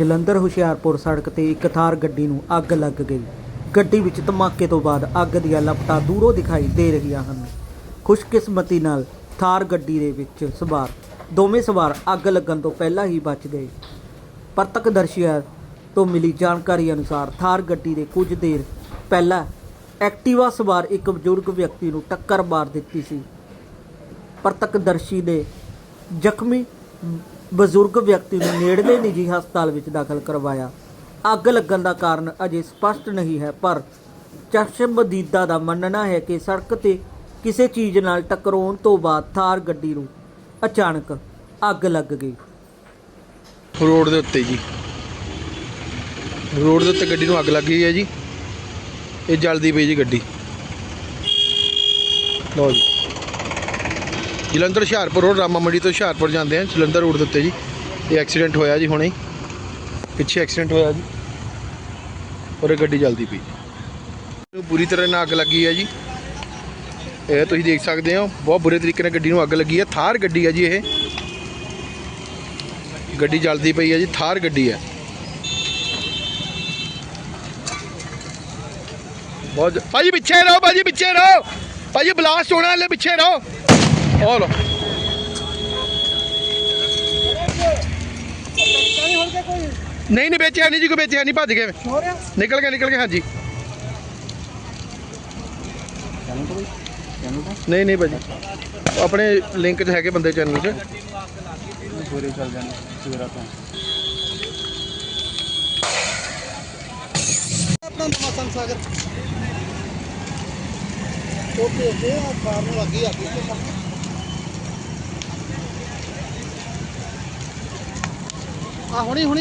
ਜਲੰਧਰ ਹੁਸ਼ਿਆਰਪੁਰ ਸੜਕ ਤੇ ਇੱਕ ਥਾਰ ਗੱਡੀ ਨੂੰ ਅੱਗ ਲੱਗ ਗਈ। ਗੱਡੀ ਵਿੱਚ ਧਮਾਕੇ ਤੋਂ ਬਾਅਦ ਅੱਗ ਦੀਆਂ ਲਪਟਾਂ ਦੂਰੋਂ ਦਿਖਾਈ ਦੇ ਰਹੀਆਂ ਹਨ। ਖੁਸ਼ਕਿਸਮਤੀ ਨਾਲ ਥਾਰ ਗੱਡੀ ਦੇ ਵਿੱਚ ਸਵਾਰ, ਦੋਵੇਂ ਸਵਾਰ ਅੱਗ ਲੱਗਣ ਤੋਂ ਪਹਿਲਾਂ ਹੀ ਬਚ ਗਏ। ਪ੍ਰਤੱਖਦਰਸ਼ੀਆਂ ਤੋਂ ਮਿਲੀ ਜਾਣਕਾਰੀ ਅਨੁਸਾਰ ਥਾਰ ਗੱਡੀ ਦੇ ਕੁਝ ਦੇਰ ਪਹਿਲਾਂ ਐਕਟਿਵਾ ਸਵਾਰ ਇੱਕ ਬਜ਼ੁਰਗ ਵਿਅਕਤੀ ਨੂੰ ਟੱਕਰ ਮਾਰ ਦਿੱਤੀ ਸੀ। ਪ੍ਰਤੱਖਦਰਸ਼ੀ ਨੇ ਜ਼ਖਮੀ ਬਜ਼ੁਰਗ ਵਿਅਕਤੀ ਨੂੰ ਨੇੜਲੇ ਨਿੱਜੀ ਹਸਪਤਾਲ ਵਿੱਚ ਦਾਖਲ ਕਰਵਾਇਆ। ਅੱਗ ਲੱਗਣ ਦਾ ਕਾਰਨ ਅਜੇ ਸਪਸ਼ਟ ਨਹੀਂ ਹੈ, ਪਰ ਚਸ਼ਮਦੀਦਾ ਦਾ ਮੰਨਣਾ ਹੈ ਕਿ ਸੜਕ ਤੇ ਕਿਸੇ ਚੀਜ਼ ਨਾਲ ਟਕਰਾਉਣ ਤੋਂ ਬਾਅਦ ਥਾਰ ਗੱਡੀ ਨੂੰ ਅਚਾਨਕ ਅੱਗ ਲੱਗ ਗਈ। ਰੋਡ ਦੇ ਉੱਤੇ ਜੀ। ਰੋਡ ਦੇ ਉੱਤੇ ਗੱਡੀ ਨੂੰ ਅੱਗ ਲੱਗ ਗਈ ਹੈ ਜੀ। ਇਹ ਜਲਦੀ ਪਈ ਜੀ ਗੱਡੀ। ਲਓ ਜੀ। ਜਲੰਧਰ ਹੁਸ਼ਿਆਰਪੁਰ ਰੋਡ ਰਾਮਾ ਮੰਡੀ ਤੋਂ ਹੁਸ਼ਿਆਰਪੁਰ ਜਾਂਦੇ ਆ, ਜਲੰਧਰ ਰੋਡ ਦੇ ਉੱਤੇ ਜੀ। ਇਹ ਐਕਸੀਡੈਂਟ ਹੋਇਆ ਜੀ ਹੁਣੇ। ਪਿੱਛੇ ਐਕਸੀਡੈਂਟ ਹੋਇਆ ਜੀ। ਔਰ ਇਹ ਗੱਡੀ ਜਲਦੀ ਪਈ। ਨੂੰ ਪੂਰੀ ਤਰ੍ਹਾਂ ਨਾਲ ਅੱਗ ਲੱਗੀ ਹੈ ਜੀ। ਇਹ ਤੁਸੀਂ ਦੇਖ ਸਕਦੇ ਹੋ, ਬਹੁਤ ਬੁਰੇ ਤਰੀਕੇ ਨਾਲ ਗੱਡੀ ਨੂੰ ਅੱਗ ਲੱਗੀ ਹੈ ਥਾਰ ਗੱਡੀ ਹੈ ਜੀ ਇਹ। ਗੱਡੀ ਜਲਦੀ ਪਈ ਹੈ ਜੀ, ਥਾਰ ਗੱਡੀ ਹੈ ਬਹੁਤ ਜ- ਭਾਜੀ ਪਿੱਛੇ ਰਹੋ, ਭਾਜੀ ਪਿੱਛੇ ਰਹੋ। ਭਾਜੀ ਬਲਾਸਟ ਹੋਣਾ ਹਲੇ ਪਿੱਛੇ ਰਹੋ। ਉਹ ਲੋ ਨਹੀਂ ਨਹੀਂ ਵੇਚਿਆ ਨਹੀਂ ਜੀ ਕੋਈ ਵੇਚਿਆ ਨਹੀਂ ਭੱਜ ਗਏ। ਨਿਕਲ ਗਏ ਨਿਕਲ ਗਏ ਹਾਂਜੀ। ਨਹੀਂ ਨਹੀਂ ਭਾਜੀ। ਆਪਣੇ ਲਿੰਕ 'ਚ ਹੈਗੇ ਬੰਦੇ ਚੈਨਲ 'ਚ। ਸਵੇਰੇ ਚੱਲ ਜਾਣਾ ਸਵੇਰਾ ਤੋਂ ਆਪਣਾ ਨਵਾਂ ਸੰਸਾਗਰ ਓਕੇ ਓਕੇ ਆ ਕਾਰ ਨੂੰ ਲੱਗੀ ਆ ਗਈ ਆ ਹੁਣੀ ਹੁਣੀ